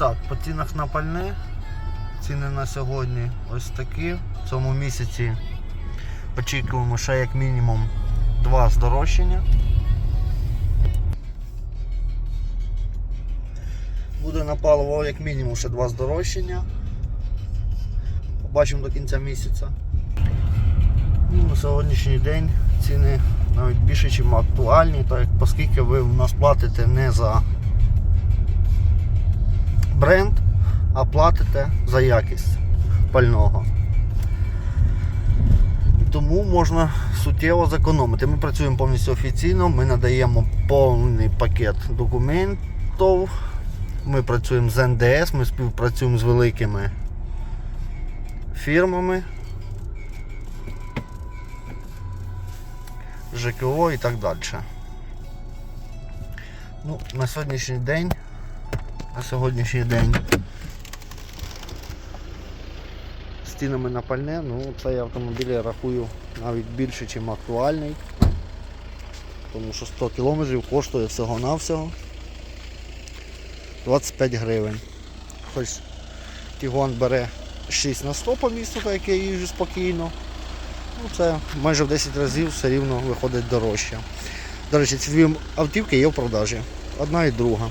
Так, по цінах на пальне. Ціни на сьогодні ось такі. В цьому місяці очікуємо ще як мінімум два здорожчання. Буде на паливо як мінімум ще два здорожчання. Побачимо до кінця місяця. Ну, на сьогоднішній день ціни навіть більше, ніж актуальні, так як оскільки ви в нас платите не за бренд, а платите за якість пального. Тому можна суттєво зекономити. Ми працюємо повністю офіційно, ми надаємо повний пакет документів. Ми працюємо з НДС, ми співпрацюємо з великими фірмами. ЖКО і так далі. Ну, на сьогоднішній день, на сьогоднішній день з цінами на пальне, ну цей автомобіль я рахую навіть більше, ніж актуальний. Тому що 100 кілометрів коштує всього-навсього 25 гривень. Хоч Тігуан бере 6 на 100 по місту, так як я їжджу спокійно. Ну, це майже в 10 разів все рівно виходить дорожче. До речі, ці дві автівки є в продажі. Одна і друга.